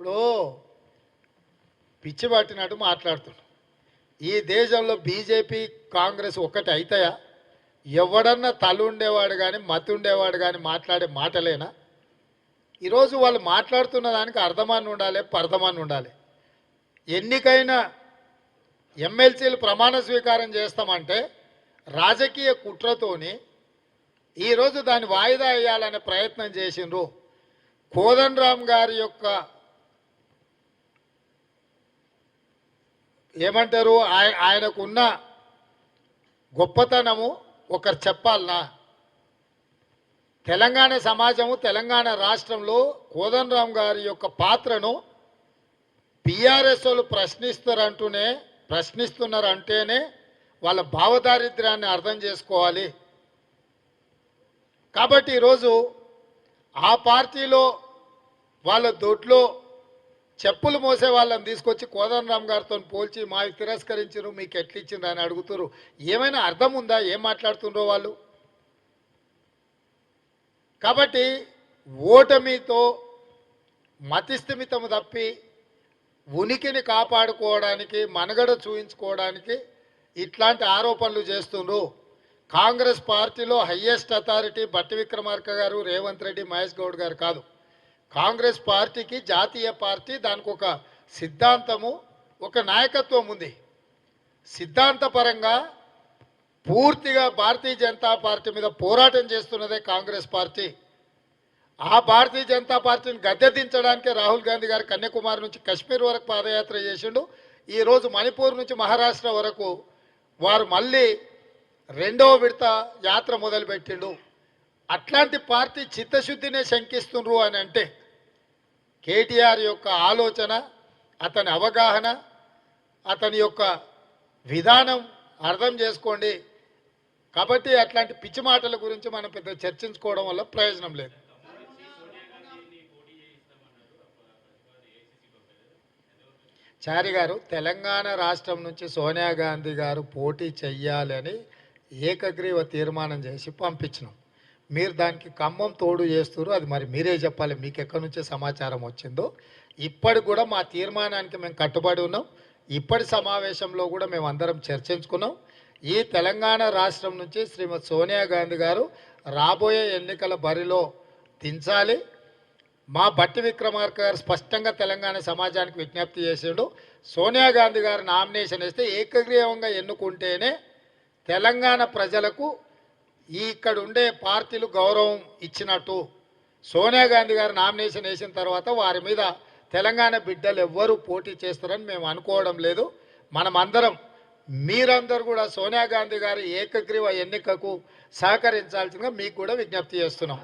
ఇప్పుడు పిచ్చి పట్టినట్టు మాట్లాడుతున్నాం. ఈ దేశంలో బీజేపీ కాంగ్రెస్ ఒక్కటి అవుతాయా ఎవడన్నా తల ఉండేవాడు కానీ మతి ఉండేవాడు కానీ మాట్లాడే మాటలేనా? ఈరోజు వాళ్ళు మాట్లాడుతున్న దానికి అర్థమాన్ని ఉండాలి పర్థమాన్ని ఉండాలి. ఎన్నికైన ఎమ్మెల్సీలు ప్రమాణ స్వీకారం చేస్తామంటే రాజకీయ కుట్రతోని ఈరోజు దాన్ని వాయిదా వేయాలనే ప్రయత్నం చేసిండ్రు. కోదన్ రామ్ గారి యొక్క ఏమంటారు? ఆయ ఆయనకున్న గొప్పతనము ఒకరు చెప్పాలనా? తెలంగాణ సమాజము తెలంగాణ రాష్ట్రంలో కోదండరామ్ గారి యొక్క పాత్రను పిఆర్ఎస్ వాళ్ళు ప్రశ్నిస్తారంటూనే ప్రశ్నిస్తున్నారు అంటేనే వాళ్ళ భావదారిద్ర్యాన్ని అర్థం చేసుకోవాలి. కాబట్టి ఈరోజు ఆ పార్టీలో వాళ్ళ దొడ్లో చెప్పులు మోసే వాళ్ళని తీసుకొచ్చి కోదండరామ్ గారితో పోల్చి మాకు తిరస్కరించరు మీకు ఎట్లిచ్చిండ్రు అని అడుగుతారు ఏమైనా అర్థం ఉందా? ఏం మాట్లాడుతుండ్రో వాళ్ళు? కాబట్టి ఓటమితో మతిస్థిమితము తప్పి ఉనికిని కాపాడుకోవడానికి మనగడ చూయించుకోవడానికి ఇట్లాంటి ఆరోపణలు చేస్తుండ్రు. కాంగ్రెస్ పార్టీలో హయ్యెస్ట్ అథారిటీ బట్టి విక్రమార్క గారు రేవంత్ రెడ్డి మహేష్ గౌడ్ గారు కాదు. కాంగ్రెస్ పార్టీకి జాతీయ పార్టీ దానికి ఒక సిద్ధాంతము ఒక నాయకత్వం ఉంది. సిద్ధాంతపరంగా పూర్తిగా భారతీయ జనతా పార్టీ మీద పోరాటం చేస్తున్నదే కాంగ్రెస్ పార్టీ. ఆ భారతీయ జనతా పార్టీని గద్దె దించడానికే రాహుల్ గాంధీ గారు కన్యాకుమారి నుంచి కశ్మీర్ వరకు పాదయాత్ర చేసిండు. ఈరోజు మణిపూర్ నుంచి మహారాష్ట్ర వరకు వారు మళ్ళీ రెండవ విడత యాత్ర మొదలుపెట్టిండు. అట్లాంటి పార్టీ చిత్తశుద్ధినే శంకిస్తుండ్రు అని అంటే కేటీఆర్ యొక్క ఆలోచన అతని అవగాహన అతని యొక్క విధానం అర్థం చేసుకోండి. కాబట్టి అట్లాంటి పిచ్చి మాటల గురించి మనం పెద్ద చర్చించుకోవడం వల్ల ప్రయోజనం లేదు. చారి గారు తెలంగాణ రాష్ట్రం నుంచి సోనియా గాంధీ గారు పోటీ చెయ్యాలని ఏకగ్రీవ తీర్మానం చేసి పంపించినాం. మీరు దానికి ఖమ్మం తోడు చేస్తున్నారు అది మరి మీరే చెప్పాలి మీకు ఎక్కడి నుంచే సమాచారం వచ్చిందో. ఇప్పటికి కూడా మా తీర్మానానికి మేము కట్టుబడి ఉన్నాం. ఇప్పటి సమావేశంలో కూడా మేము అందరం చర్చించుకున్నాం. ఈ తెలంగాణ రాష్ట్రం నుంచి శ్రీమతి సోనియా గాంధీ గారు రాబోయే ఎన్నికల బరిలో దించాలి. మా బట్టి విక్రమార్క గారు స్పష్టంగా తెలంగాణ సమాజానికి విజ్ఞప్తి చేసిండు. సోనియా గాంధీ గారు నామినేషన్ వేస్తే ఏకగ్రీవంగా ఎన్నుకుంటేనే తెలంగాణ ప్రజలకు ఈ ఇక్కడ ఉండే పార్టీలు గౌరవం ఇచ్చినట్టు సోనియా గాంధీ గారు నామినేషన్ వేసిన తర్వాత వారి మీద తెలంగాణ బిడ్డలు ఎవ్వరూ పోటీ చేస్తారని మేము అనుకోవడం లేదు. మనమందరం మీరందరూ కూడా సోనియా గాంధీ గారి ఏకగ్రీవ ఎన్నికకు సహకరించాల్సిందిగా మీకు కూడా విజ్ఞప్తి చేస్తున్నాం.